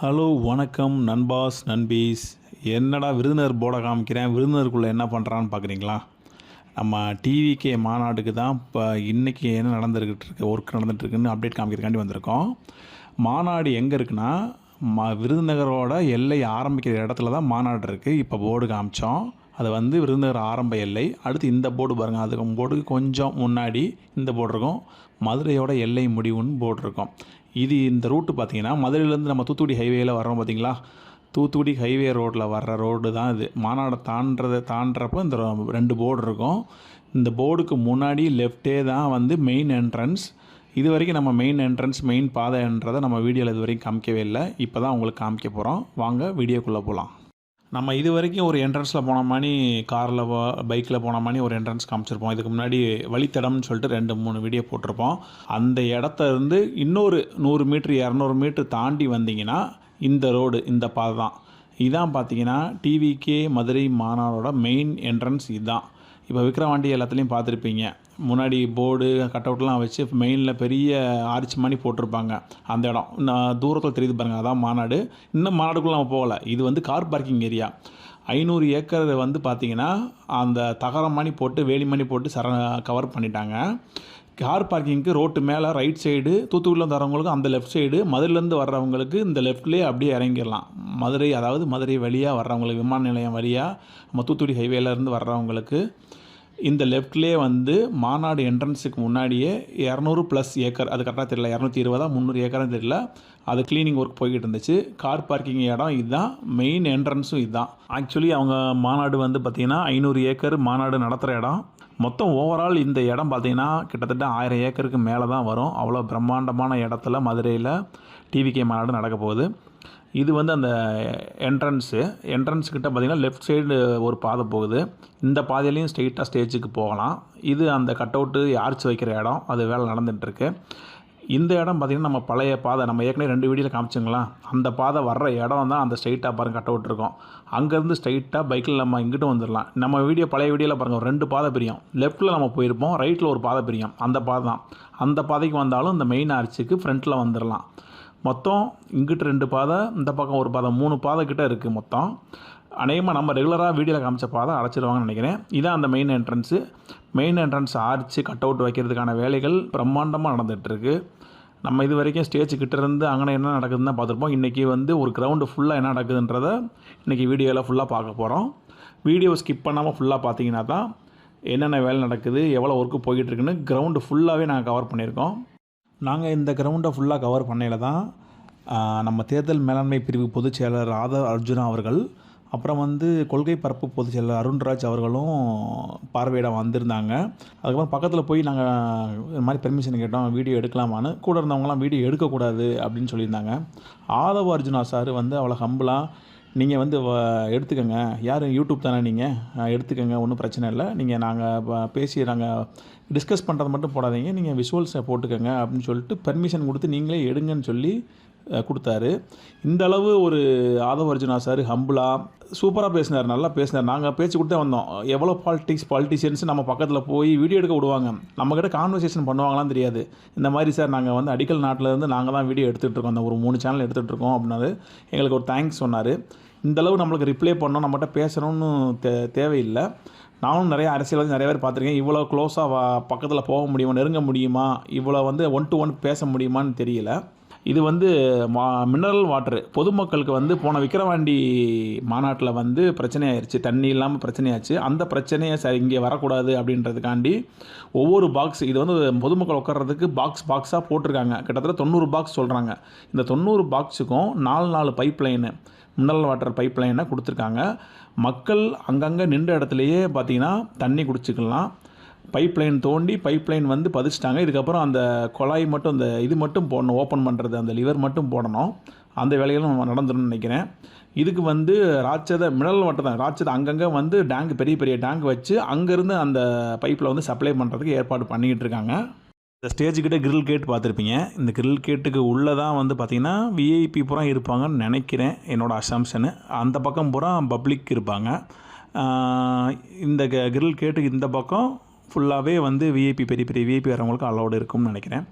Hello வணக்கம் நண்பாஸ் நண்பீஸ். என்னடா விருந்தினர் போர்டை காமிக்கிறேன்? விருந்தினருக்குள்ளே என்ன பண்ணுறான்னு பார்க்குறீங்களா நம்ம டிவிகே மாநாட்டுக்கு தான் இப்போ இன்றைக்கி என்ன நடந்துருக்கிட்டு இருக்கு ஒர்க் நடந்துட்டுருக்குன்னு அப்டேட் காமிக்கிறதுக்காண்டி வந்திருக்கோம். மாநாடு எங்கே இருக்குன்னா மா விருதுநகரோட எல்லை ஆரம்பிக்கிற இடத்துல தான் மாநாடு இருக்குது இப்போ போர்டு காமிச்சோம். அது வந்து விருதுநகர் ஆரம்ப எல்லை. அடுத்து இந்த போர்டு பாருங்கள் அதுக்கு போர்டுக்கு கொஞ்சம் முன்னாடி இந்த போர்டு இருக்கும். மதுரையோட எல்லை முடிவுன்னு போர்டு இருக்கும். இது இந்த ரூட்டு பார்த்தீங்கன்னா மதுரையிலேருந்து நம்ம தூத்துக்குடி ஹைவேயில் வரோம் பார்த்தீங்களா? தூத்துக்குடி ஹைவே ரோட்டில் வர்ற ரோடு தான் இது. மாநாடை தாண்டதை தாண்டுறப்போ இந்த ரெண்டு போர்டு இருக்கும். இந்த போர்டுக்கு முன்னாடி லெஃப்டே தான் வந்து மெயின் என்ட்ரன்ஸ் இது வரைக்கும் நம்ம மெயின் என்ட்ரன்ஸ் மெயின் பாதைன்றதை நம்ம வீடியோவில் இது வரைக்கும் காமிக்கவே இல்லை. இப்போ தான் உங்களுக்கு காமிக்க போகிறோம் வாங்க வீடியோக்குள்ளே போகலாம் நம்ம இது வரைக்கும் ஒரு என்ட்ரன்ஸில் போன மாதிரி காரில் பைக்கில் போன மாதிரி ஒரு என்ட்ரன்ஸ் காமிச்சிருப்போம். இதுக்கு முன்னாடி வழித்தடம்னு சொல்லிட்டு ரெண்டு மூணு வீடியோ போட்டிருப்போம். அந்த இடத்த இருந்து இன்னொரு நூறு மீட்ரு இரநூறு மீட்ரு தாண்டி வந்தீங்கன்னா இந்த ரோடு இந்த பாதை தான். இதான் பார்த்தீங்கன்னா டிவிகே மதுரை மாநாடோட மெயின் என்ட்ரன்ஸ் இதுதான். இப்போ விக்ரவாண்டி எல்லாத்துலேயும் பார்த்துருப்பீங்க. முன்னாடி போர்டு கட் அவுட்லாம் வச்சு மெயினில் பெரிய ஆர்ச் மாதிரி போட்டிருப்பாங்க. அந்த இடம். நான் தூரத்தில் தெரியுது பாருங்கள் அதான் மாநாடு. இன்னும் மாநாடுக்குள்ளே நம்ம போகலை. இது வந்து கார் பார்க்கிங் ஏரியா ஐநூறு ஏக்கர் வந்து பார்த்திங்கன்னா அந்த தகரம் மணி போட்டு வேலி மணி போட்டு சர கவர் பண்ணிட்டாங்க. கார் பார்க்கிங்க்கு ரோட்டு மேலே ரைட் சைடு தூத்துக்குடியில் வரவங்களுக்கு அந்த லெஃப்ட் சைடு மதுரையிலேருந்து வர்றவங்களுக்கு இந்த லெஃப்ட்லேயே அப்படியே இறங்கிடலாம். மதுரை அதாவது மதுரை வழியாக வர்றவங்களுக்கு விமான நிலையம் வழியாக நம்ம தூத்துக்குடி ஹைவேலேருந்து வர்றவங்களுக்கு இந்த லெஃப்ட்லேயே வந்து மாநாடு என்ட்ரன்ஸுக்கு முன்னாடியே இரநூறு ப்ளஸ் ஏக்கர் அது கரெக்டாக தெரியல இரநூத்தி இருபதா முந்நூறு ஏக்கர்னு தெரியல. அது க்ளீனிங் ஒர்க் போய்கிட்டு இருந்துச்சு. கார் பார்க்கிங் இடம் இதுதான் மெயின் என்ட்ரன்ஸும் இதுதான். ஆக்சுவலி அவங்க மாநாடு வந்து பார்த்திங்கன்னா ஐநூறு ஏக்கர் மாநாடு நடத்துகிற இடம். மொத்தம் ஓவரால் இந்த இடம் பார்த்திங்கன்னா கிட்டத்தட்ட ஆயிரம் ஏக்கருக்கு மேலே தான் வரும். அவ்வளோ பிரம்மாண்டமான இடத்துல மதுரையில் டிவிகே மாநாடு நடக்க போகுது. இது வந்து அந்த என்ட்ரன்ஸு என்ட்ரன்ஸ் கிட்ட பார்த்தீங்கன்னா லெஃப்ட் சைடு ஒரு பாதை போகுது. இந்த பாதையிலையும் ஸ்ட்ரெயிட்டாக ஸ்டேஜுக்கு போகலாம். இது அந்த கட் அவுட்டு ஆர்ச் வைக்கிற இடம். அது வேலை நடந்துகிட்ருக்கு இந்த இடம் பார்த்திங்கன்னா நம்ம பழைய பாதை நம்ம ஏற்கனவே ரெண்டு வீடியோவில் காமிச்சோங்களா அந்த பாதை வர்ற இடம் தான் அந்த ஸ்ட்ரைட்டாக பாருங்க கட் அவுட் இருக்கும். அங்கேருந்து ஸ்ட்ரைட்டாக பைக்கில் நம்ம இங்கிட்டும் வந்துடலாம் நம்ம வீடியோ பழைய வீடியோவில் பாருங்கள் ரெண்டு பாதை பிரியும். லெஃப்ட்டில் நம்ம போயிருப்போம் ரைட்டில் ஒரு பாதை பிரியும். அந்த பாதை தான். அந்த பாதைக்கு வந்தாலும் இந்த மெயின் ஆர்ச்சுக்கு ஃப்ரண்ட்டில் வந்துடலாம் மொத்தம் இங்கிட்டு ரெண்டு பாதை இந்த பக்கம் ஒரு பாதை மூணு பாதை கிட்ட இருக்குது மொத்தம். அநேகமாக நம்ம ரெகுலராக வீடியோவில் காமிச்ச பாதை அடைச்சிடுவாங்கன்னு நினைக்கிறேன். இதான் அந்த மெயின் என்ட்ரன்ஸு மெயின் என்ட்ரன்ஸ் ஆரிச்சு கட் அவுட் வைக்கிறதுக்கான வேலைகள் பிரம்மாண்டமாக நடந்துகிட்ருக்கு நம்ம இது வரைக்கும் ஸ்டேஜ் கிட்ட இருந்து அங்கே என்ன நடக்குதுன்னு தான் பார்த்துருப்போம். இன்றைக்கி வந்து ஒரு கிரவுண்டு ஃபுல்லாக என்ன நடக்குதுன்றதை இன்றைக்கி வீடியோவில் ஃபுல்லாக பார்க்க போகிறோம் வீடியோ ஸ்கிப் பண்ணாமல் ஃபுல்லாக பார்த்தீங்கன்னா தான் என்னென்ன வேலை நடக்குது எவ்வளோ ஒர்க்கு போய்கிட்டு இருக்குன்னு கிரவுண்டு ஃபுல்லாகவே நாங்கள் கவர் பண்ணியிருக்கோம். நாங்கள் இந்த கிரவுண்டை ஃபுல்லாக கவர் பண்ணையில் தான் நம்ம தேர்தல் மேலாண்மை பிரிவு பொதுச் செயலர் அர்ஜுனா அவர்கள் அப்புறம் வந்து கொள்கை பரப்பு பொதுச் செயலர் அருண்ராஜ் அவர்களும் பார்வையிட வந்திருந்தாங்க. அதுக்கப்புறம் பக்கத்தில் போய் நாங்கள் இது மாதிரி பெர்மிஷன் கேட்டோம் வீடியோ எடுக்கலாமான்னு. கூட இருந்தவங்களாம் வீடியோ எடுக்கக்கூடாது அப்படின்னு சொல்லியிருந்தாங்க. ஆதவ அர்ஜுனா சார் வந்து அவ்வளோ ஹம்பிளாக நீங்கள் வந்து வ- எடுத்துக்கங்க. யார் யூடியூப் தானே நீங்கள் எடுத்துக்கங்க. ஒன்றும் பிரச்சனை இல்லை. நீங்கள் நாங்கள் பேசி நாங்கள் டிஸ்கஸ் பண்ணுறது மட்டும் போடாதீங்க. நீங்கள் விஷுவல்ஸை போட்டுக்கோங்க அப்படின்னு சொல்லிட்டு பெர்மிஷன் கொடுத்து நீங்களே எடுங்கன்னு சொல்லி கொடுத்தாரு. இந்த அளவு ஒரு ஆதவ அர்ஜுனா சார் ஹம்புலாக சூப்பராக பேசினார். நல்லா பேசினார். நாங்கள் பேச்சு கொடுத்தே வந்தோம். எவ்வளோ பாலிட்டிக்ஸ் பாலிட்டிஷியன்ஸ் நம்ம பக்கத்தில் போய் வீடியோ எடுக்க விடுவாங்க. நம்மக்கிட்ட கான்வர்சேஷன் பண்ணுவாங்களாம் தெரியாது. இந்த மாதிரி சார் நாங்கள் வந்து அடிக்கல் நாட்டில் இருந்து நாங்கள் தான் வீடியோ எடுத்துகிட்டு இருக்கோம். அந்த ஒரு மூணு சேனல் எடுத்துகிட்டு இருக்கோம் அப்படின்னாரு. எங்களுக்கு ஒரு தேங்க்ஸ் சொன்னார். இந்த அளவு நம்மளுக்கு ரிப்ளை பண்ணணும் நம்மகிட்ட பேசணும்னு தே தேவையில்லை. நானும் நிறைய அரசியல்வாதி நிறைய பேர் பார்த்துருக்கேன். இவ்வளோ க்ளோஸாக பக்கத்தில் போக முடியுமா நெருங்க முடியுமா இவ்வளோ வந்து ஒன் டு ஒன் பேச முடியுமான்னு தெரியல. இது வந்து மா மினரல் வாட்டர் பொதுமக்களுக்கு வந்து போன விக்கிரவாண்டி மாநாட்டில் வந்து பிரச்சனையாயிருச்சு. தண்ணி இல்லாமல் பிரச்சனையாச்சு. அந்த பிரச்சனையை சரி இங்கே வரக்கூடாது அப்படின்றதுக்காண்டி ஒவ்வொரு பாக்ஸ் இது வந்து பொதுமக்கள் உட்கார்றதுக்கு பாக்ஸ் பாக்ஸாக போட்டிருக்காங்க. கிட்டத்தட்ட தொண்ணூறு பாக்ஸ் சொல்கிறாங்க இந்த தொண்ணூறு பாக்ஸுக்கும் நாலு நாலு pipe line mineral water pipe லைனை கொடுத்துருக்காங்க. மக்கள் அங்கங்கே நின்ற இடத்துலையே பார்த்திங்கன்னா தண்ணி குடிச்சிக்கலாம். பைப்லைன் தோண்டி பைப்லைன் வந்து பதிச்சிட்டாங்க. இதுக்கப்புறம் அந்த குழாய் மட்டும் அந்த இது மட்டும் போடணும் ஓப்பன் பண்ணுறது அந்த லிவர் மட்டும் போடணும். அந்த வேலைகளும் நடந்துடும் நினைக்கிறேன். இதுக்கு வந்து ராட்சத மினரல் வாட்டர் தான். ராட்சத அங்கங்கே வந்து டேங்க் பெரிய பெரிய டேங்க் வச்சு அங்கேருந்து அந்த பைப்பில் வந்து சப்ளை பண்ணுறதுக்கு ஏற்பாடு பண்ணிக்கிட்டு இருக்காங்க. இந்த ஸ்டேஜுக்கிட்ட கிரில் கேட் பார்த்துருப்பீங்க. இந்த கிரில் கேட்டுக்கு உள்ளே தான் வந்து பார்த்திங்கன்னா விஐபி பூரா இருப்பாங்கன்னு நினைக்கிறேன். என்னோடய அசம்ஷனு அந்த பக்கம் பூரா பப்ளிக் இருப்பாங்க. இந்த கிரில் கேட்டுக்கு இந்த பக்கம் ஃபுல்லாகவே வந்து விஐபி பெரிய பெரிய விஐபி வரவங்களுக்கு அலோடு இருக்கும்னு நினைக்கிறேன்.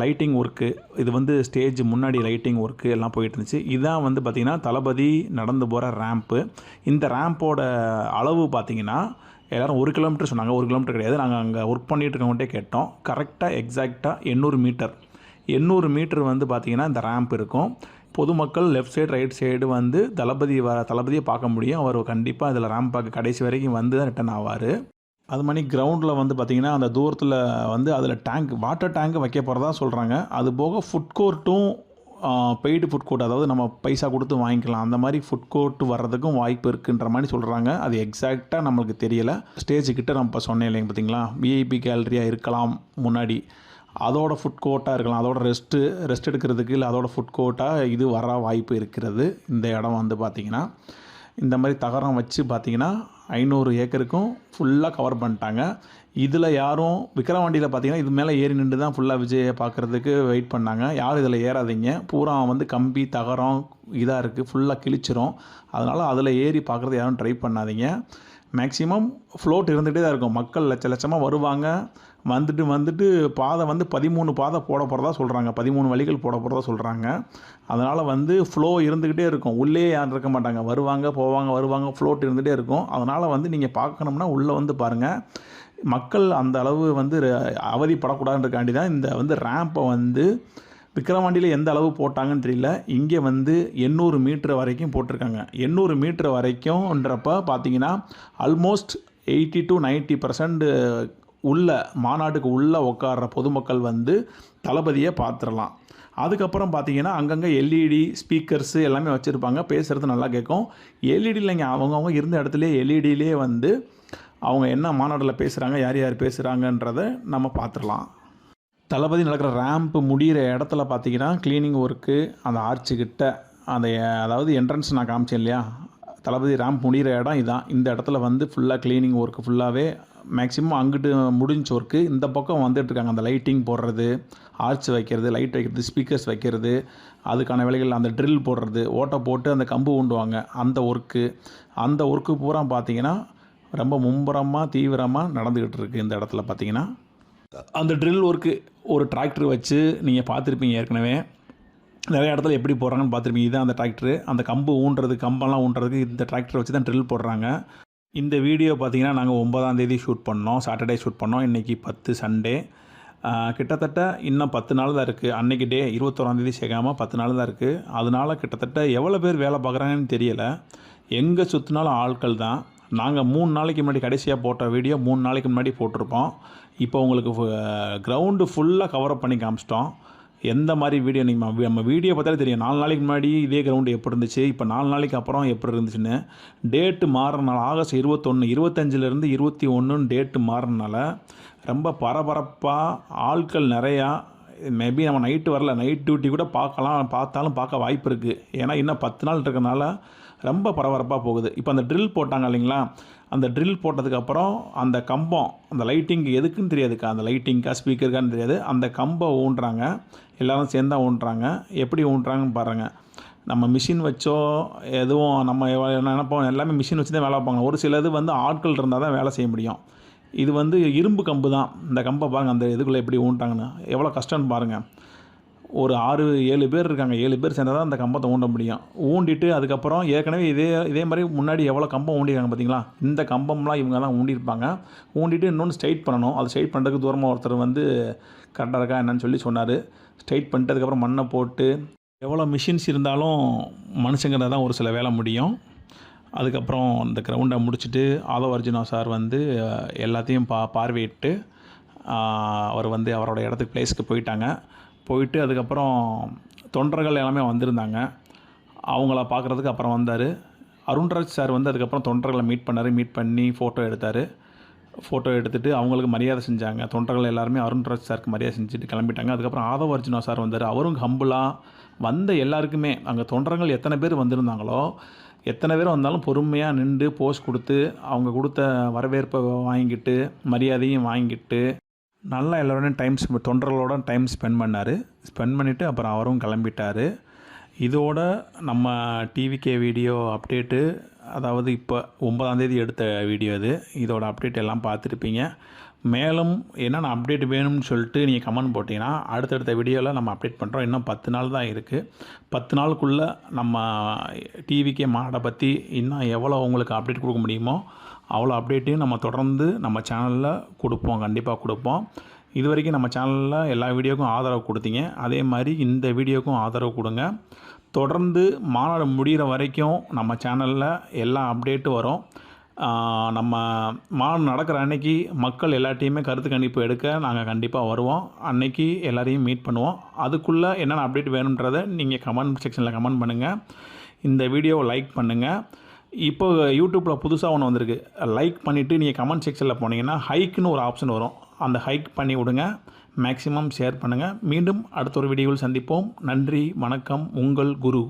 லைட்டிங் ஒர்க்கு இது வந்து ஸ்டேஜ் முன்னாடி லைட்டிங் ஒர்க்கு எல்லாம் போயிட்டு இருந்துச்சு இதான் வந்து பார்த்திங்கன்னா தளபதி நடந்து போகிற ரேம்ப்பு இந்த ரேம்போட அளவு பார்த்திங்கன்னா எல்லோரும் ஒரு கிலோமீட்டர் சொன்னாங்க. ஒரு கிலோமீட்டர் கிடையாது. நாங்கள் அங்கே ஒர்க் பண்ணிட்டு இருக்கவங்கள்ட்டே கேட்டோம். கரெக்டாக எக்ஸாக்டாக எண்ணூறு மீட்டர் எண்ணூறு மீட்டர் வந்து பார்த்திங்கன்னா இந்த ரேம்ப் இருக்கும். பொதுமக்கள் லெஃப்ட் சைடு ரைட் சைடு வந்து தளபதி வர தளபதியை பார்க்க முடியும். அவர் கண்டிப்பாக இதில் ரேம்ப் பார்க்க கடைசி வரைக்கும் வந்து தான் ரிட்டன் ஆவார். அது மாதிரி கிரவுண்டில் வந்து பார்த்திங்கன்னா அந்த தூரத்தில் வந்து அதில் டேங்க் வாட்டர் டேங்க் வைக்க போகிறதா சொல்கிறாங்க அது போக ஃபுட் கோர்ட்டும் பெய்டு ஃபுட் கோர்ட் அதாவது நம்ம பைசா கொடுத்து வாங்கிக்கலாம். அந்த மாதிரி ஃபுட் கோர்ட் வர்றதுக்கும் வாய்ப்பு இருக்குன்ற மாதிரி சொல்கிறாங்க அது எக்ஸாக்டாக நம்மளுக்கு தெரியலை. ஸ்டேஜ் கிட்ட நம்ம இப்போ சொன்னேன் இல்லைங்க பார்த்தீங்களா விஐபி கேலரியாக இருக்கலாம் முன்னாடி. அதோட ஃபுட் கோர்ட்டாக இருக்கலாம். அதோட ரெஸ்ட்டு ரெஸ்ட் எடுக்கிறதுக்கு இல்லை அதோட ஃபுட் கோர்ட்டாக இது வர வாய்ப்பு இருக்கிறது. இந்த இடம் வந்து பார்த்திங்கன்னா இந்த மாதிரி தகரம் வச்சு பார்த்திங்கன்னா ஐநூறு ஏக்கருக்கும் ஃபுல்லாக கவர் பண்ணிட்டாங்க. இதில் யாரும் விக்ரவாண்டியில் பார்த்தீங்கன்னா இது மேலே ஏறி நின்று தான் ஃபுல்லாக விஜயை பார்க்குறதுக்கு வெயிட் பண்ணாங்க. யாரும் இதில் ஏறாதீங்க. பூரா வந்து கம்பி தகரம் இதாக இருக்குது ஃபுல்லாக கிழிச்சிரும். அதனால் அதில் ஏறி பார்க்குறது யாரும் ட்ரை பண்ணாதீங்க. மேக்ஸிமம் ஃப்ளோட் இருந்துகிட்டே தான் இருக்கும். மக்கள் லட்ச லட்சமாக வருவாங்க. வந்துட்டு வந்துட்டு பாதை வந்து பதிமூணு பாதை போட போகிறதா சொல்கிறாங்க பதிமூணு வழிகள் போட போகிறதா சொல்கிறாங்க அதனால் வந்து ஃப்ளோ இருந்துக்கிட்டே இருக்கும். உள்ளே யாரும் இருக்க மாட்டாங்க. வருவாங்க போவாங்க வருவாங்க ஃப்ளோட் இருந்துகிட்டே இருக்கும். அதனால் வந்து நீங்கள் பார்க்கணும்னா உள்ளே வந்து பாருங்கள் மக்கள் அந்த அளவு வந்து ர- அவதிப்படக்கூடாதுன்றக்காண்டி தான் இந்த வந்து ரேம்பை வந்து விக்ரவாண்டியில் எந்த அளவு போட்டாங்கன்னு தெரியல. இங்கே வந்து எண்ணூறு மீட்ரு வரைக்கும் போட்டிருக்காங்க. எண்ணூறு மீட்ரு வரைக்கும்ன்றப்ப பார்த்தீங்கன்னா ஆல்மோஸ்ட் எயிட்டி டு 90% பர்சன்ட் உள்ள மாநாட்டுக்கு உள்ளே உட்கார்ற பொதுமக்கள் வந்து தளபதியை பார்த்துடலாம் அதுக்கப்புறம் பார்த்தீங்கன்னா அங்கங்கே எல்இடி ஸ்பீக்கர்ஸு எல்லாமே வச்சுருப்பாங்க. பேசுகிறது நல்லா கேட்கும் எல்இடியில் இங்கே அவங்கவுங்க இருந்த இடத்துலேயே எல்இடியிலே வந்து அவங்க என்ன மாநாட்டில் பேசுகிறாங்க யார் யார் பேசுகிறாங்கன்றதை நம்ம பார்த்துடலாம் தளபதி நடக்கிற ரேம்ப் முடிகிற இடத்துல பார்த்தீங்கன்னா க்ளீனிங் ஒர்க்கு அந்த ஆர்ச்சுக்கிட்ட அந்த அதாவது என்ட்ரன்ஸ் நான் காமிச்சேன் இல்லையா? தளபதி ரேம்ப் முடிகிற இடம் இதான். இந்த இடத்துல வந்து ஃபுல்லாக க்ளீனிங் ஒர்க்கு ஃபுல்லாகவே மேக்ஸிமம் அங்கிட்டு முடிஞ்ச ஒர்க்கு இந்த பக்கம் வந்துட்டு இருக்காங்க. அந்த லைட்டிங் போடுறது ஆர்ச் வைக்கிறது லைட் வைக்கிறது ஸ்பீக்கர்ஸ் வைக்கிறது அதுக்கான வேலைகள் அந்த ட்ரில் போடுறது ஓட்டை போட்டு அந்த கம்பு ஊண்டுவாங்க. அந்த ஒர்க்கு அந்த ஒர்க்கு பூரா பார்த்தீங்கன்னா ரொம்ப மும்புறமாக தீவிரமாக நடந்துக்கிட்டு இருக்குது இந்த இடத்துல பார்த்தீங்கன்னா. அந்த ட்ரில் ஒர்க்கு ஒரு டிராக்டர் வச்சு நீங்கள் பார்த்துருப்பீங்க ஏற்கனவே. நிறைய இடத்துல எப்படி போடுறாங்கன்னு பார்த்துருப்பீங்க. இதுதான் அந்த டிராக்டர் அந்த கம்பு ஊன்றது கம்பெல்லாம் ஊன்றதுக்கு இந்த டிராக்டரை வச்சு தான் ட்ரில் போடுறாங்க. இந்த வீடியோ பார்த்தீங்கன்னா நாங்கள் ஒன்பதாம் தேதி ஷூட் பண்ணோம். சாட்டர்டே ஷூட் பண்ணோம். இன்றைக்கி பத்து சண்டே கிட்டத்தட்ட இன்னும் பத்து நாள் தான் இருக்குது அன்றைக்கி டே இருபத்தோராந்தேதி சேர்க்காமல் பத்து நாள் தான் இருக்குது அதனால கிட்டத்தட்ட எவ்வளோ பேர் வேலை பார்க்குறாங்கன்னு தெரியலை. எங்கே சுற்றினாலும் ஆட்கள் தான். நாங்கள் மூணு நாளைக்கு முன்னாடி கடைசியாக போட்ட வீடியோ மூணு நாளைக்கு முன்னாடி போட்டிருப்போம். இப்போ உங்களுக்கு கிரவுண்டு ஃபுல்லாக கவரப் பண்ணி காமிச்சிட்டோம். எந்த மாதிரி வீடியோ நீங்கள் நம்ம வீடியோ பார்த்தாலே தெரியும். நாலு நாளைக்கு முன்னாடி இதே கிரவுண்டு எப்படி இருந்துச்சு இப்போ நாலு நாளைக்கு அப்புறம் எப்படி இருந்துச்சுன்னு. டேட்டு மாறினால ஆகஸ்ட் இருபத்தொன்று இருபத்தஞ்சிலேருந்து இருபத்தி ஒன்றுன்னு டேட்டு மாறினால ரொம்ப பரபரப்பாக ஆட்கள் நிறையா மேபி நம்ம நைட்டு வரல நைட் டியூட்டி கூட பார்க்கலாம் பார்த்தாலும் பார்க்க வாய்ப்பு இருக்குது ஏன்னா இன்னும் பத்து நாள் இருக்கறனால ரொம்ப பரபரப்பாக போகுது. இப்போ அந்த ட்ரில் போட்டாங்க இல்லைங்களா அந்த ட்ரில் போட்டதுக்கப்புறம் அந்த கம்பம் அந்த லைட்டிங் எதுக்குன்னு தெரியாதுக்கா அந்த லைட்டிங்க்கா ஸ்பீக்கருக்கான்னு தெரியாது. அந்த கம்பை ஊன்றாங்க. எல்லோரும் சேர்ந்தா ஊன்றாங்க. எப்படி ஊன்றாங்கன்னு பாருங்கள் நம்ம மிஷின் வச்சோ எதுவும் நம்ம நினைப்போம் எல்லாமே மிஷின் வச்சு தான் வேலை பார்ப்பாங்க. ஒரு சிலது வந்து ஆட்கள் இருந்தால் தான் வேலை செய்ய முடியும். இது வந்து இரும்பு கம்பு தான். இந்த கம்பை பாருங்கள் அந்த இதுக்குள்ளே எப்படி ஊன்ட்டாங்கன்னு எவ்வளோ கஷ்டம்னு பாருங்கள் ஒரு ஆறு ஏழு பேர் இருக்காங்க. ஏழு பேர் சேர்ந்தால் தான் அந்த கம்பத்தை ஊண்ட முடியும். ஊண்டிட்டு அதுக்கப்புறம் ஏற்கனவே இதே இதே மாதிரி முன்னாடி எவ்வளோ கம்பம் ஊண்டிருக்காங்க பார்த்தீங்களா? இந்த கம்பம்லாம் இவங்க தான் ஊண்டியிருப்பாங்க. ஊண்டிட்டு இன்னொன்று ஸ்ட்ரைட் பண்ணணும். அது ஸ்ட்ரைட் பண்ணுறதுக்கு தூரமாக ஒருத்தர் வந்து கரெக்டாக இருக்கா? என்னன்னு சொல்லி சொன்னார். ஸ்ட்ரைட் பண்ணிட்டு அதுக்கப்புறம் மண்ணை போட்டு எவ்வளோ மிஷின்ஸ் இருந்தாலும் மனுஷங்கிறத தான் ஒரு சில வேலை முடியும். அதுக்கப்புறம் இந்த கிரவுண்டை முடிச்சுட்டு ஆதவ அர்ஜுனா சார் வந்து எல்லாத்தையும் பா பார்வையிட்டு அவர் வந்து அவரோட இடத்துக்கு பிளேஸ்க்கு போயிட்டாங்க. போயிட்டு அதுக்கப்புறம் தொண்டர்கள் எல்லாமே வந்திருந்தாங்க. அவங்கள பார்க்குறதுக்கு அப்புறம் வந்தார். அருண்ராஜ் சார் வந்து அதுக்கப்புறம் தொண்டர்களை மீட் பண்ணார். மீட் பண்ணி ஃபோட்டோ எடுத்தார். ஃபோட்டோ எடுத்துகிட்டு அவங்களுக்கு மரியாதை செஞ்சாங்க. தொண்டர்கள் எல்லாருமே அருண்ராஜ் சாருக்கு மரியாதை செஞ்சுட்டு கிளம்பிட்டாங்க. அதுக்கப்புறம் ஆதவ அர்ஜுனா சார் வந்தார். அவரும் ஹம்புலாக வந்த எல்லாருக்குமே அங்கே தொண்டர்கள் எத்தனை பேர் வந்திருந்தாங்களோ எத்தனை பேர் வந்தாலும் பொறுமையாக நின்று போஸ் கொடுத்து அவங்க கொடுத்த வரவேற்பை வாங்கிட்டு மரியாதையும் வாங்கிட்டு நல்லா எல்லோரோடையும் டைம் தொண்டர்களோட டைம் ஸ்பெண்ட் பண்ணார். ஸ்பெண்ட் பண்ணிவிட்டு அப்புறம் அவரும் கிளம்பிட்டார். இதோட நம்ம டிவிகே வீடியோ அப்டேட்டு அதாவது இப்போ ஒன்பதாந்தேதி எடுத்த வீடியோ இது. இதோட அப்டேட் எல்லாம் பார்த்துருப்பீங்க. மேலும் என்னென்ன அப்டேட் வேணும்னு சொல்லிட்டு நீங்கள் கமெண்ட் போட்டிங்கன்னா அடுத்தடுத்த வீடியோவில் நம்ம அப்டேட் பண்ணுறோம் இன்னும் பத்து நாள் தான் இருக்குது பத்து நாளுக்குள்ளே நம்ம டிவிக்கே மாடை பற்றி இன்னும் எவ்வளோ உங்களுக்கு அப்டேட் கொடுக்க முடியுமோ அவ்வளோ அப்டேட்டையும் நம்ம தொடர்ந்து நம்ம சேனலில் கொடுப்போம். கண்டிப்பாக கொடுப்போம். இது வரைக்கும் நம்ம சேனலில் எல்லா வீடியோக்கும் ஆதரவு கொடுத்தீங்க. அதே மாதிரி இந்த வீடியோக்கும் ஆதரவு கொடுங்க. தொடர்ந்து மாநாடு முடிகிற வரைக்கும் நம்ம சேனலில் எல்லா அப்டேட்டும் வரும். நம்ம மாநாடு நடக்கிற அன்னைக்கு மக்கள் எல்லாத்தையுமே கருத்து கணிப்பு எடுக்க நாங்கள் கண்டிப்பாக வருவோம். அன்னைக்கு எல்லாரையும் மீட் பண்ணுவோம். அதுக்குள்ளே என்னென்ன அப்டேட் வேணுன்றதை நீங்கள் கமெண்ட் செக்ஷனில் கமெண்ட் பண்ணுங்கள் இந்த வீடியோவை லைக் பண்ணுங்கள் இப்போ யூடியூப்பில் புதுசாக ஒன்று வந்திருக்கு. லைக் பண்ணிவிட்டு நீங்கள் கமெண்ட் செக்ஷனில் போனீங்கன்னா ஹைக்குன்னு ஒரு ஆப்ஷன் வரும். அந்த ஹைக் பண்ணி விடுங்க. மேக்ஸிமம் ஷேர் பண்ணுங்கள் மீண்டும் அடுத்த ஒரு வீடியோவில் சந்திப்போம். நன்றி வணக்கம். உங்கள் குரு.